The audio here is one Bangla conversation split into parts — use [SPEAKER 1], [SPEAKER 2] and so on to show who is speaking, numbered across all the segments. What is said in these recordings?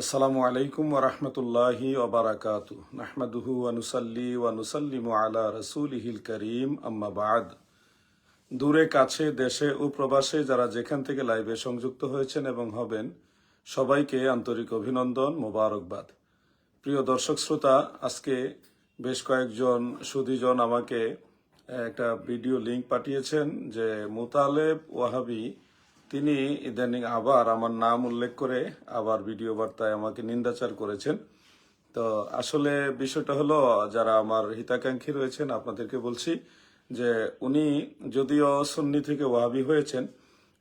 [SPEAKER 1] আসসালামু আলাইকুম ওরহমতুল্লাহি ওবরাকাতু নাহমাদুহু ওয়ানুসাল্লি ওয়ানুসাল্লিমু আলা রসুলিহিল করিম, আম্মা বাদ। দূরে, কাছে, দেশে ও প্রবাসে যারা যেখান থেকে লাইভে সংযুক্ত হয়েছেন এবং হবেন, সবাইকে আন্তরিক অভিনন্দন, মোবারকবাদ। প্রিয় দর্শক শ্রোতা, আজকে বেশ কয়েকজন সুদীজন আমাকে একটা ভিডিও লিংক পাঠিয়েছেন যে মুতালেব ওয়াহাবি তিনি ইদানিং আবার আমার নাম উল্লেখ করে আবার ভিডিও বার্তায় আমাকে নিন্দাচার করেছেন। তো আসলে বিষয়টা হলো, যারা আমার হিতাকাঙ্ক্ষী রয়েছেন, আপনাদেরকে বলছি যে উনি যদিও সুন্নি থেকে ওয়াহাবি হয়েছেন,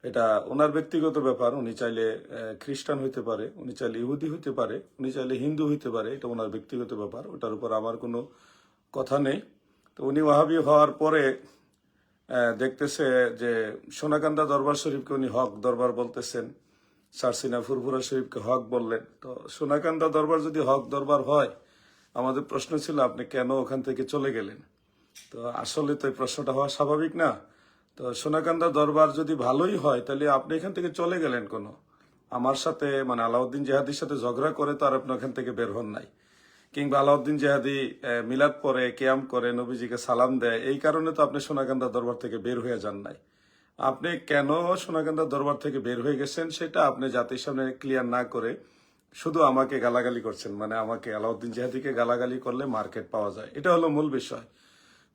[SPEAKER 1] এটা ওনার ব্যক্তিগত ব্যাপার। উনি চাইলে খ্রিস্টান হইতে পারে, উনি চাইলে ইহুদি হইতে পারে, উনি চাইলে হিন্দু হইতে পারে, এটা ওনার ব্যক্তিগত ব্যাপার। ওটার উপর আমার কোনো কথা নেই। তো উনি ওয়াহাবি হওয়ার পরে দেখতেছে যে সোনাকান্দা দরবার শরীফকে উনি হক দরবার বলতেছেন সারসিনা ফুরফুরা শরীফকে হক বললেন। তো সোনাকান্দা দরবার যদি হক দরবার হয়, আমাদের প্রশ্ন ছিল আপনি কেন ওখান থেকে চলে গেলেন? তো আসলে তো এই প্রশ্নটা হওয়া স্বাভাবিক না। তো সোনাকান্দা দরবার যদি ভালোই হয়, তাহলে আপনি এখান থেকে চলে গেলেন কোনো? আমার সাথে মানে আলাউদ্দিন জেহাদির সাথে ঝগড়া করে তো আর আপনি ওখান থেকে বের হন নাই। কিংবা আলাউদ্দিন জেহাদি মিলাদ পরে কেয়াম করে নবীজিকে সালাম দেয়, এই কারণে তো আপনি সোনাকান্দা দরবার থেকে বের হয়ে যান নাই। আপনি কেন সোনাকান্দা দরবার থেকে বের হয়ে গেছেন সেটা আপনি জাতির সামনে ক্লিয়ার না করে শুধু আমাকে গালাগালি করছেন মানে আমাকে আলাউদ্দিন জেহাদিকে গালাগালি করলে মার্কেট পাওয়া যায়। এটা হলো মূল বিষয়।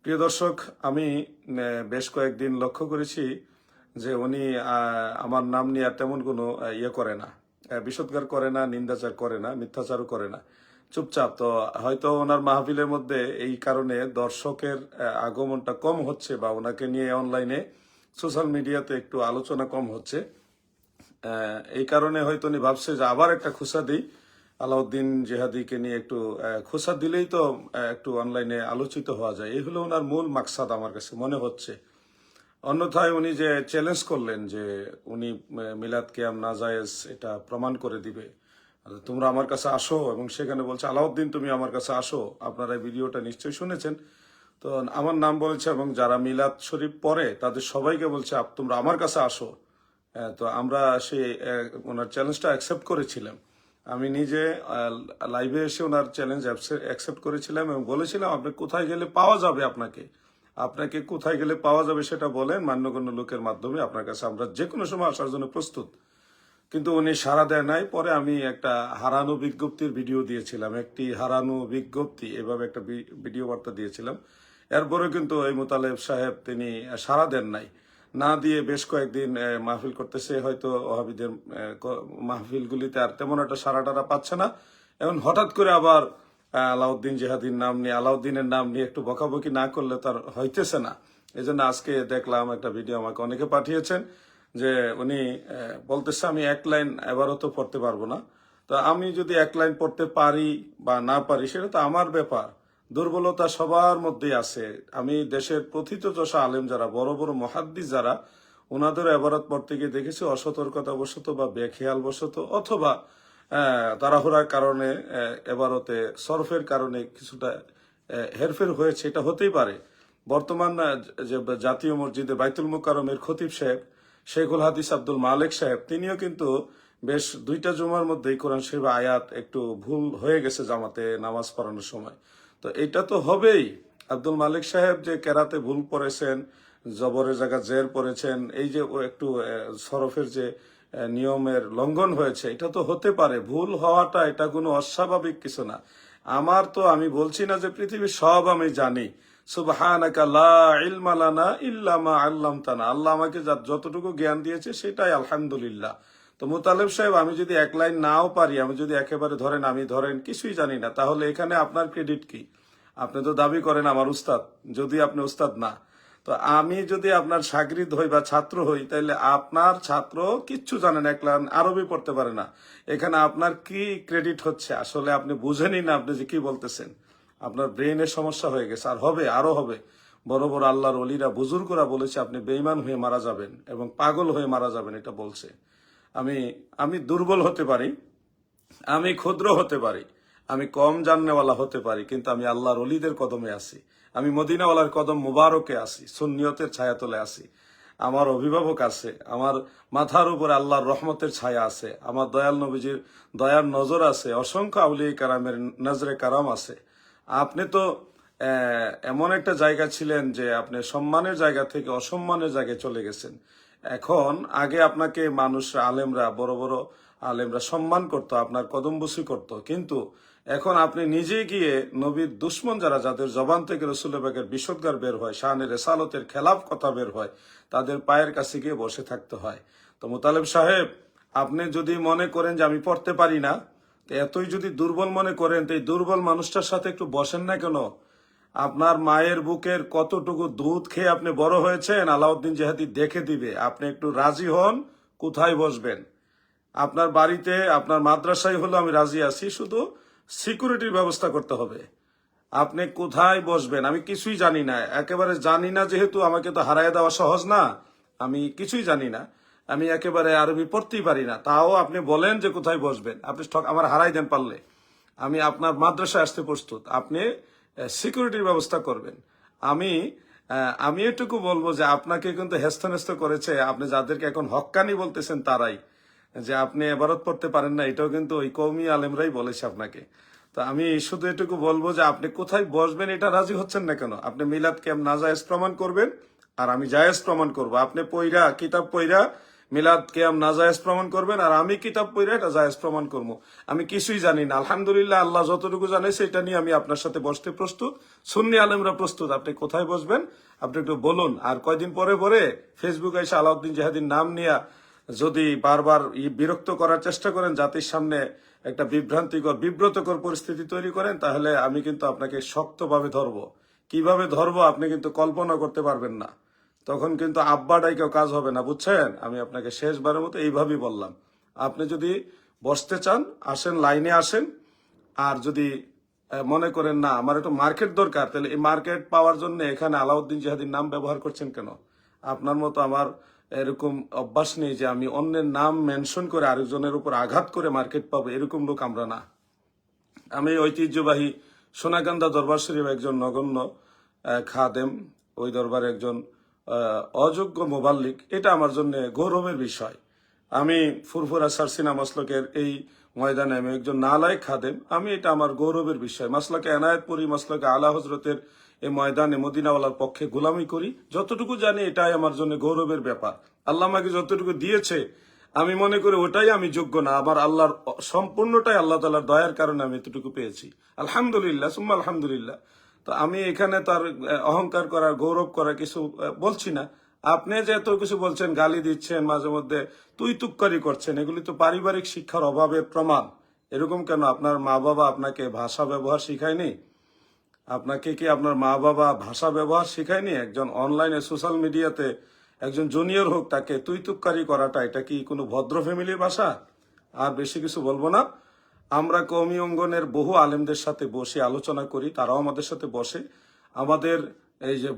[SPEAKER 1] প্রিয় দর্শক, আমি বেশ কয়েকদিন লক্ষ্য করেছি যে উনি আমার নাম নিয়ে তেমন কোনো ইয়ে করে না। বিষোদ্গার করে না, নিন্দাচার করে না, মিথ্যাচারও করে না। চুপচাপ, তো হয়তো ওনার মাহফিলের মধ্যে এই কারণে দর্শকের আগমনটা কম হচ্ছে বা ওনাকে নিয়ে অনলাইনে সোশ্যাল মিডিয়াতে একটু আলোচনা কম হচ্ছে। এই কারণে হয়তো উনি ভাবছে যে আবার একটা খুসা দিই। আলাউদ্দিন জেহাদিকে নিয়ে একটু খুসা দিলেই তো একটু অনলাইনে আলোচিত হওয়া যায়। এই হলো ওনার মূল মাকসাদ আমার কাছে মনে হচ্ছে। অন্যথায় উনি যে চ্যালেঞ্জ করলেন যে উনি মিলাদ কেয়াম নাজায়েজ এটা প্রমাণ করে দিবে। তোমরা আমার কাছে আসো এবং সেখানে বলছে, আলাউদ্দিন, তুমি আমার কাছে আসো। আপনারা এই ভিডিওটা নিশ্চয়ই শুনেছেন। তো আমার নাম বলেছে এবং যারা মিলাদ শরীফ পড়ে, তাদের সবাইকে বলছে তোমরা আমার কাছে আসো। তো আমরা সেই ওনার চ্যালেঞ্জটা অ্যাকসেপ্ট করেছিলাম। আমি নিজে লাইভে এসে ওনার চ্যালেঞ্জ অ্যাকসেপ্ট করেছিলাম এবং বলেছিলাম, আপনি কোথায় গেলে পাওয়া যাবে আপনাকে? আপনাকে কোথায় গেলে পাওয়া যাবে সেটা বলেন, মান্যগণ্য লোকের মাধ্যমে আপনার কাছে আমরা যে কোনো সময় আসার জন্য প্রস্তুত। কিন্তু উনি সাড়া দেয় নাই। পরে আমি একটা হারানো বিজ্ঞপ্তির ভিডিও দিয়েছিলাম। একটি হারানো বিজ্ঞপ্তি, এভাবে একটা ভিডিও বার্তা দিয়েছিলাম। এরপরে কিন্তু এই মোতালেব সাহেব তিনি সাড়া দেন নাই। না দিয়ে বেশ কয়েকদিন মাহফিল করতেছে। হয়তো ওহাবিদের মাহফিলগুলিতে আর তেমন একটা সারা টারা পাচ্ছে না। এখন হঠাৎ করে আবার আলাউদ্দিন জেহাদির নাম নিয়ে, আলাউদ্দিনের নাম নিয়ে একটু বকাবকি না করলে তার হইতেছে না। এই জন্য আজকে দেখলাম একটা ভিডিও আমাকে অনেকে পাঠিয়েছেন। যে উনি বলতেছে আমি এক লাইন এবারও তো পড়তে পারব না। তো আমি যদি এক লাইন পড়তে পারি বা না পারি, সেটা তো আমার ব্যাপার। দুর্বলতা সবার মধ্যেই আছে। আমি দেশের প্রথিত চষা আলেম যারা, বড় বড় মহাদ্দিস যারা ওনাদের এবারত পড়তে গিয়ে দেখেছি অসতর্কতা বশত বা বেখেয়াল বশত অথবা তাড়াহুড়ার কারণে এবারতে সরফের কারণে কিছুটা হেরফের হয়েছে এটা হতেই পারে। বর্তমান যে জাতীয় মসজিদে বাইতুল মুকারমের খতিব সাহেব শেখুল হাদিস আব্দুল মালিক সাহেব, তিনিও কিন্তু বেশ দুইটা জুমার মধ্যেই কোরআন শরীফ আয়াত একটু ভুল হয়ে গেছে জামাতে নামাজ পড়ানোর সময়। তো এটা তো হবেই। আব্দুল মালিক সাহেব যে কেরাতে ভুল পড়েছেন, জবরের জায়গা জের পড়েছেন, এই যে একটু সরফের যে নিয়মের লঙ্ঘন হয়েছে, এটা তো হতে পারে। ভুল হওয়াটা এটা কোনো অস্বাভাবিক কিছু না। আমার তো আমি বলছি না যে পৃথিবীর সব আমি জানি। সুবহানাকা লা ইলমা লানা ইল্লা মা আল্লামতানা। আল্লাহ আমাকে যতটুকু জ্ঞান দিয়েছে, সেটাই আলহামদুলিল্লাহ। তো মুতালেব সাহেব, আমি যদি এক লাইন নাও পারি, আমি যদি একেবারে ধরেন, আমি ধরেন, কিছুই জানি না, তাহলে এখানে আপনার ক্রেডিট কি? আপনি তো দাবি করেন আমার উস্তাদ, যদি আপনি উস্তাদ না। তো আমি যদি আপনার সাগরিদ হই বা ছাত্র হই তাহলে আপনার ছাত্র কিচ্ছু জানেন এক লাইন আরবি পড়তে পারে না। এখানে আপনার কি ক্রেডিট হচ্ছে? আসলে আপনি বুঝেনই না আপনি যে কি বলতেছেন। আপনার ব্রেনের সমস্যা হয়ে গেছে, আর হবে আরও হবে। বড় বড় আল্লাহর অলিরা বুজুর্গরা বলেছে, আপনি বেইমান হয়ে মারা যাবেন এবং পাগল হয়ে মারা যাবেন, এটা বলছে। আমি আমি দুর্বল হতে পারি, আমি ক্ষুদ্র হতে পারি, আমি কম জাননেওয়ালা হতে পারি, কিন্তু আমি আল্লাহর অলিদের কদমে আছি। আমি মদিনাওয়ালার কদম মুবারকে আছি, সুন্নিয়তের ছায়াতলে আছি। আমার অভিভাবক আছে, আমার মাথার উপরে আল্লাহর রহমতের ছায়া আছে, আমার দয়াল নবীজির দয়ার নজর আছে, অসংখ্য আউলিয়া কারামের নজরে কারাম আছে। আপনি তো এমন একটা জায়গা ছিলেন যে আপনি সম্মানের জায়গা থেকে অসম্মানের জায়গায় চলে গেছেন। এখন আগে আপনাকে মানুষ, আলেমরা, বড় বড় আলেমরা সম্মান করতো, আপনার কদমবসি করতো। কিন্তু এখন আপনি নিজে গিয়ে নবীর দুশ্মন যারা, যাদের জবান থেকে রসুলেবাগের বিষদগার বের হয় শাহানের রেসালতের খেলাফ কথা বের হয়, তাদের পায়ের কাছে গিয়ে বসে থাকতে হয়। তো মোতালেব সাহেব, আপনি যদি মনে করেন যে আমি পড়তে পারি না এতই যদি দুর্বল মনে করেন, তো এই দুর্বল মানুষটার সাথে একটু বসেন না কেন? আপনার মায়ের বুকের কতটুকু দুধ খেয়ে আপনি বড় হয়েছেন, আলাউদ্দিন জেহাদি দেখে দিবে। আপনি একটু রাজি হন, কোথায় বসবেন? আপনার বাড়িতে, আপনার মাদ্রাসায় হলো আমি রাজি আছি, শুধু সিকিউরিটির ব্যবস্থা করতে হবে। আপনি কোথায় বসবেন? আমি কিছুই জানি না। একেবারে জানি না যেহেতু আমাকে তো হারায় দেওয়া সহজ না। আমি কিছুই জানি না। আমি একেবারে আরবি পড়তেই পারি না। তাও আপনি বলেন যে কোথায় বসবেন। আপনি ঠক- আমার হারাই দেন পারলে। আমি আপনার মাদ্রাসায় আসতে প্রস্তুত। আপনি সিকিউরিটির ব্যবস্থা করবেন। আমি আমি এটুকু বলব যে আপনাকে কিন্তু হেস্তনেস্ত করেছে। আপনি যাদেরকে এখন হক্কানি বলতেছেন তারাই, যে আপনি এবারত পড়তে পারেন না। এটাও কিন্তু ওই কৌমি আলেমরাই বলেছে আপনাকে। তো আমি শুধু এটুকু বলব যে আপনি কোথায় বসবেন এটা রাজি হচ্ছেন না কেন? আপনি মিলাদ কেম নাজায়েজ প্রমাণ করবেন, আর আমি জায়েজ প্রমাণ করব। আপনি পইরা, কিতাব পইরা মিলাদ কেয়াম নাজায়েজ প্রমাণ করবেন, আর আমি কিতাব পইরা এটা জায়েজ প্রমাণ করব। আমি কিছুই জানি না। আলহামদুলিল্লাহ, আল্লাহ যতটুকু জানে সেটা নিয়ে আমি আপনার সাথে বসতে প্রস্তুত। সুন্নি আলেমরা প্রস্তুত। আপনি কোথায় বসবেন? আপনি একটু বলুন। আর কয়দিন পরে পরে ফেসবুকে এসে আলাউদ্দিন জাহাদির নাম নিয়ে যদি বারবার বিরক্ত করার চেষ্টা করেন, জাতির সামনে একটা বিভ্রান্তিকর, বিব্রতকর পরিস্থিতি তৈরি করেন, তাহলে আমি কিন্তু আপনাকে শক্তভাবে ধরব। কীভাবে ধরব আপনি কিন্তু কল্পনা করতে পারবেন না। তখন কিন্তু আব্বাটাই কেউ কাজ হবে না, বুঝছেন? আমি আপনাকে শেষবারের মতো এইভাবেই বললাম। আপনি যদি বসতে চান, আসেন, লাইনে আসেন, আর যদি মনে করেন না, আমার একটু মার্কেট দরকার, তাহলে এই মার্কেট পাওয়ার জন্য এখানে আলাউদ্দিন জিহাদির নাম ব্যবহার করছেন কেন? আপনার মতো আমার এরকম অভ্যাস নেই যে আমি অন্যের নাম মেনশন করে আরেকজনের উপর আঘাত করে মার্কেট পাবো, এরকম লোক আমরা না। আমি ঐতিহ্যবাহী সোনাকান্দা দরবার শরীফ একজন নগণ্য খাদেম, ওই দরবারে একজন অযোগ্য মোবাল্লিক, এটা আমার জন্য গৌরবের বিষয়। আমি ফুরফুরা সারসিনা মাসলকের এই ময়দানে আমি একজন নালায়ক খাদেম। আমি এটা আমার গৌরবের বিষয়। মাসলাকে এনায়েতপুরি, মাসলাকে আলা হজরতের এই ময়দানে মদিনাওয়ালার পক্ষে গোলামি করি। যতটুকু জানি এটাই আমার জন্য গৌরবের ব্যাপার। আল্লাহ আমাকে যতটুকু দিয়েছে, আমি মনে করি ওটাই আমি যোগ্য না। আমার আল্লাহর সম্পূর্ণটাই আল্লাহ তালার দয়ার কারণে আমি এতটুকু পেয়েছি। আলহামদুলিল্লাহ, সুম্মা আলহামদুলিল্লাহ। তো আমি এখানে তার অহংকার করার গৌরব করা কিছু বলছি না। আপনি যে এত কিছু বলছেন, গালি দিচ্ছেন মাঝে মধ্যে, তুই তুক্কারি করছেন, এগুলি তো পারিবারিক শিক্ষার অভাবের প্রমাণ। এরকম কেন? আপনার মা বাবা আপনাকে ভাষা ব্যবহার শিখায়নি? আপনাকে কি আপনার মা বাবা ভাষা ব্যবহার শিখায়নি? একজন অনলাইনে, সোশ্যাল মিডিয়াতে একজন জুনিয়র হোক, তাকে তুই তুক্কারি করাটা, এটা কি কোনো ভদ্র ফ্যামিলির ভাষা? আর বেশি কিছু বলব না। আমরা কৌমি অঙ্গনের বহু আলেমদের সাথে বসে আলোচনা করি, তারাও আমাদের সাথে বসে। আমাদের এই যে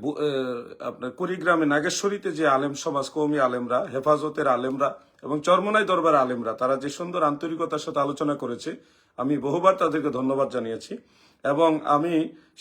[SPEAKER 1] আপনার কুড়িগ্রামে নাগেশ্বরীতে যে আলেম সমাজ কৌমি আলেমরা, হেফাজতের আলেমরা এবং চরমনাই দরবার আলেমরা, তারা যে সুন্দর আন্তরিকতার সাথে আলোচনা করেছে, আমি বহুবার তাদেরকে ধন্যবাদ জানিয়েছি। এবং আমি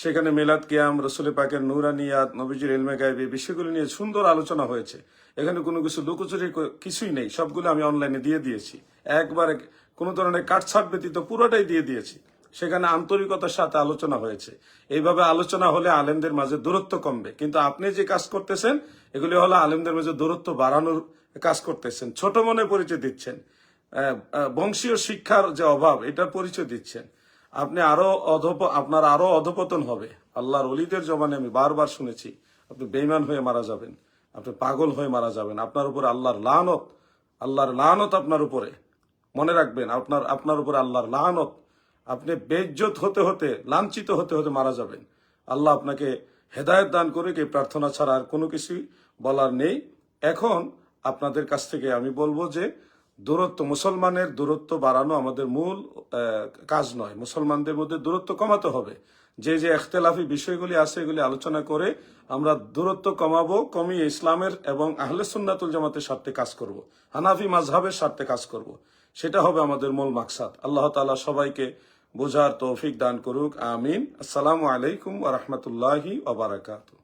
[SPEAKER 1] সেখানে মেলাদ কিয়াম, রসুল পাকের নুরানিয়াত, নবীজির এলমে গাইবি বিষয়গুলো নিয়ে সুন্দর আলোচনা হয়েছে। এখানে কোনো কিছু লুকোচুরি কিছুই নেই। সবগুলো আমি অনলাইনে দিয়ে দিয়েছি। একবারে কোনো ধরনের কাটছাট ব্যতীত পুরোটাই দিয়ে দিয়েছি। সেখানে আন্তরিকতার সাথে আলোচনা হয়েছে। এইভাবে আলোচনা হলে আলেমদের মাঝে দূরত্ব কমবে। কিন্তু আপনি যে কাজ করতেছেন, এগুলি হলো আলেমদের মাঝে দূরত্ব বাড়ানোর কাজ করতেছেন। ছোট মনে পরিচয় দিচ্ছেন। বংশীয় শিক্ষার যে অভাব, এটার পরিচয় দিচ্ছেন। আপনি আরও অধপ, আপনার আরও অধপতন হবে। আল্লাহর অলিদের জবানে আমি বারবার শুনেছি, আপনি বেইমান হয়ে মারা যাবেন, আপনি পাগল হয়ে মারা যাবেন, আপনার উপরে আল্লাহর লানত আল্লাহর লানত আপনার উপরে। মনে রাখবেন, আপনার আপনার উপরে আল্লাহর লানত। আপনি বেজ্জত হতে হতে, লাঞ্ছিত হতে হতে মারা যাবেন। আল্লাহ আপনাকে হেদায়ত দান করে এই প্রার্থনা ছাড়া আর কোনো কিছুই বলার নেই। এখন আপনাদের কাছ থেকে আমি বলব যে দূরত্ব, মুসলমানের দূরত্ব বাড়ানো আমাদের মূল কাজ নয়। মুসলমানদের মধ্যে দূরত্ব কমাতে হবে। যে যে এখতেলাফি বিষয়গুলি আছে, এগুলি আলোচনা করে আমরা দূরত্ব কমাবো, কমিয়ে ইসলামের এবং আহলে সুন্নাতুল জামাতের স্বার্থে কাজ করব। হানাফি মাঝহাবের স্বার্থে কাজ করব। সেটা হবে আমাদের মূল মাকসাদ। আল্লাহ তাআলা সবাইকে বোঝার তৌফিক দান করুক। আমিন। আসসালামু আলাইকুম ওয়া রাহমাতুল্লাহি ওয়া বারাকাতুহু।